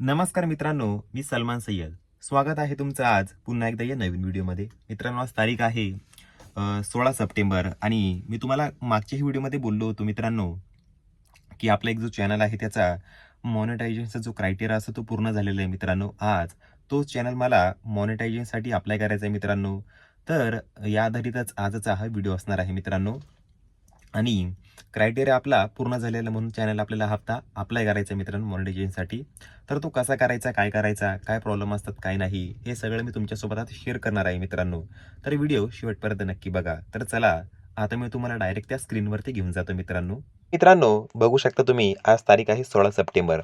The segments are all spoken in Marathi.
नमस्कार मित्रांनो मी सलमान सय्यद. स्वागत आहे तुमचं आज पुन्हा एकदा या नवीन व्हिडिओमध्ये. मित्रांनो आज तारीख आहे सोळा सप्टेंबर आणि मी तुम्हाला मागच्याही व्हिडिओमध्ये बोललो होतो मित्रांनो की आपला एक जो चॅनल आहे त्याचा मॉनिटायझेशनचा जो क्रायटेरिया असतो तो पूर्ण झालेला आहे मित्रांनो. आज तोच चॅनल मला मॉनिटायझेशनसाठी अप्लाय करायचा आहे मित्रांनो. तर या आधारितच आजचा हा व्हिडिओ असणार आहे मित्रांनो. आणि क्रायटेरिया आपला पूर्ण झालेला म्हणून चॅनल आपल्याला हप्ता अप्लाय करायचा मित्रांनो मॉनिटायझेशनसाठी तर तो कसा करायचा काय करायचा काय प्रॉब्लेम असतात काय नाही हे सगळं मी तुमच्यासोबत आता शेअर करणार आहे मित्रांनो. तर व्हिडिओ शेवटपर्यंत नक्की बघा. तर चला आता मी तुम्हाला डायरेक्ट त्या स्क्रीनवरती घेऊन जातो मित्रांनो. मित्रांनो बघू शकता तुम्ही आज तारीख आहे सोळा सप्टेंबर.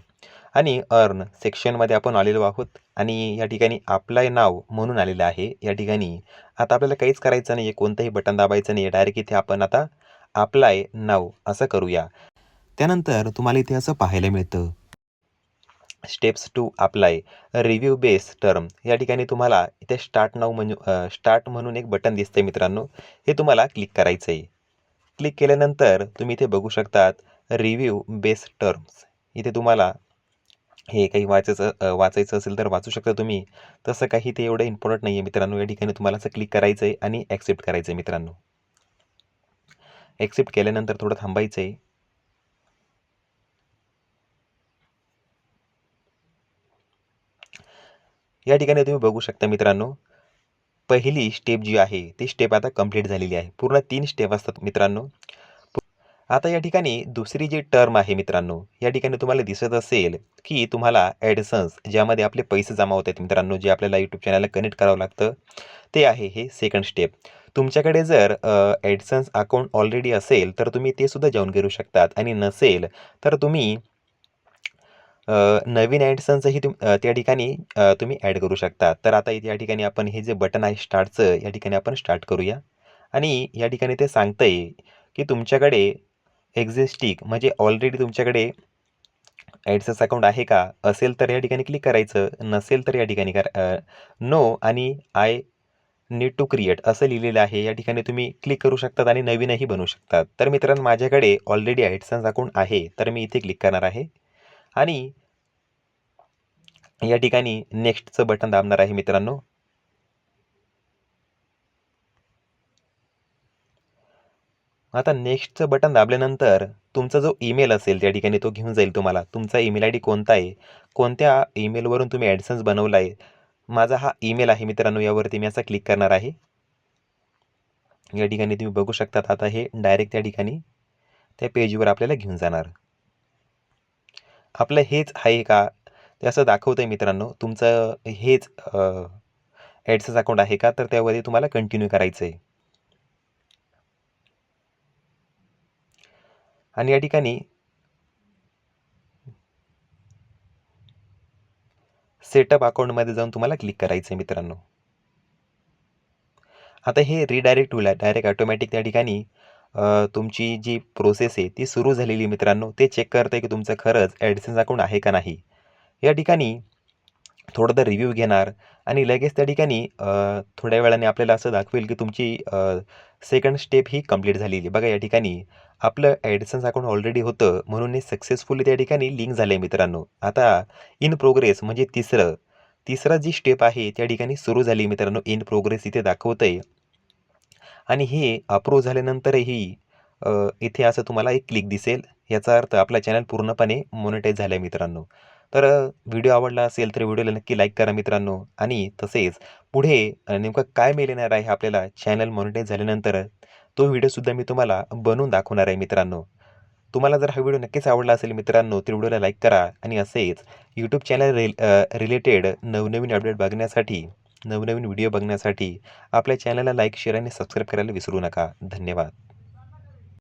आणि अर्न सेक्शनमध्ये आपण आलेलो आहोत आणि या ठिकाणी अप्लाय नाव म्हणून आलेलं आहे. या ठिकाणी आता आपल्याला काहीच करायचं नाही आहे कोणतंही बटन दाबायचं नाही आहे डायरेक्ट इथे आपण आता अप्लाय नाव असं करूया. त्यानंतर तुम्हाला इथे असं पाहायला मिळतं. Steps to apply review base term या ठिकाणी तुम्हाला इथे स्टार्ट नाव म्हणू स्टार्ट म्हणून एक बटन दिसतंय मित्रांनो. हे तुम्हाला क्लिक करायचं आहे क्लिक केल्यानंतर तुम्ही इथे बघू शकतात रिव्ह्यू बेस टर्म्स इथे तुम्हाला हे काही वाचायचं वाचायचं असेल तर वाचू शकता तुम्ही. तसं काही ते एवढं इम्पॉर्टंट नाही आहे मित्रांनो. या ठिकाणी तुम्हाला असं क्लिक करायचं आहे आणि ॲक्सेप्ट करायचं आहे मित्रांनो. ॲक्सेप्ट केल्यानंतर थोडं थांबायचं आहे या ठिकाणी तुम्ही बघू शकता मित्रांनो पहिली स्टेप जी आहे ती स्टेप आता कंप्लीट झालेली आहे. पूर्ण तीन स्टेप असतात मित्रांनो. आता या ठिकाणी दुसरी जी टर्म आहे मित्रांनो या ठिकाणी तुम्हाला दिसत असेल की तुम्हाला ॲडसन्स ज्यामध्ये आपले पैसे जमा होत आहेत मित्रांनो जे आपल्याला यूट्यूब चॅनलला कनेक्ट करावं लागतं ते आहे हे सेकंड स्टेप तुमच्याकडे जर ॲडसन्स अकाउंट ऑलरेडी असेल तर तुम्ही ते सुद्धा जाऊन करू शकतात. आणि नसेल तर तुम्ही नवीन ॲडसन्सही तुम त्या ठिकाणी तुम्ही ॲड करू शकता. तर आता या ठिकाणी आपण हे जे बटन आहे स्टार्टचं या ठिकाणी आपण स्टार्ट करूया. आणि या ठिकाणी ते सांगतं आहे की तुमच्याकडे एक्झिस्टिक म्हणजे ऑलरेडी तुमच्याकडे ॲडसन्स अकाउंट आहे का? असेल तर या ठिकाणी क्लिक करायचं नसेल तर या ठिकाणी करा नो आणि आय नीड टू क्रिएट असं लिहिलेलं आहे. या ठिकाणी तुम्ही क्लिक करू शकतात आणि नवीनही बनवू शकतात. तर मित्रांनो माझ्याकडे ऑलरेडी ॲडसन्स अकाउंट आहे तर मी इथे क्लिक करणार आहे. आणि या ठिकाणी नेक्स्टचं बटन दाबणार आहे मित्रांनो. आता नेक्स्टचं बटन दाबल्यानंतर तुमचा जो ईमेल असेल त्या ठिकाणी तो घेऊन जाईल तुम्हाला. तुमचा ईमेल आय डी कोणता आहे? कोणत्या ईमेलवरून तुम्ही ॲडसन्स बनवला आहे माझा हा ईमेल आहे मित्रांनो यावरती मी असा क्लिक करणार आहे. या ठिकाणी तुम्ही बघू शकतात आता हे डायरेक्ट त्या ठिकाणी त्या पेजवर आपल्याला घेऊन जाणार. आपलं हेच आहे का? ते असं दाखवतं आहे मित्रांनो तुमचं हेच ॲडसन्स अकाउंट आहे का? तर त्यावरती तुम्हाला कंटिन्यू करायचं आहे आणि या ठिकाणी सेटअप अकाउंटमध्ये जाऊन तुम्हाला क्लिक करायचं आहे मित्रांनो. आता हे रिडायरेक्ट होईल. डायरेक्ट ऑटोमॅटिक त्या ठिकाणी तुमची जी प्रोसेस आहे ती सुरू झालेली मित्रांनो. ते चेक करते की तुमचं खरंच ॲडसन्स अकाउंट आहे का नाही. या ठिकाणी थोडं तर रिव्ह्यू घेणार. आणि लगेच त्या ठिकाणी थोड्या वेळाने आपल्याला असं दाखवेल की तुमची सेकंड स्टेप ही कंप्लीट झालेली बघा या ठिकाणी आपलं ॲडसन्स अकाउंट ऑलरेडी होतं. म्हणून हे सक्सेसफुली त्या ठिकाणी लिंक झालं आहे मित्रांनो. आता इन प्रोग्रेस म्हणजे तिसरं तिसरा जी स्टेप आहे त्या ठिकाणी सुरू झाली मित्रांनो. इन प्रोग्रेस इथे दाखवतं आहे आणि हे अप्रूव्ह झाल्यानंतरही इथे असं तुम्हाला एक क्लिक दिसेल. याचा अर्थ आपला चॅनल पूर्णपणे मोनिटाईज झालं आहे मित्रांनो. तर व्हिडिओ आवडला असेल तर व्हिडिओला नक्की लाईक करा मित्रांनो. आणि तसेच पुढे नेमकं काय मिळणार आहे आपल्याला चॅनल मॉनिटाईज झाल्यानंतर तो व्हिडिओसुद्धा मी तुम्हाला बनवून दाखवणार आहे मित्रांनो. तुम्हाला जर हा व्हिडिओ नक्कीच आवडला असेल मित्रांनो तर व्हिडिओला लाईक करा. आणि असेच यूट्यूब चॅनल रि रिलेटेड नवनवीन अपडेट बघण्यासाठी नवनवीन व्हिडिओ बघण्यासाठी आपल्या चॅनलला लाईक शेअर आणि सबस्क्राईब करायला विसरू नका. धन्यवाद.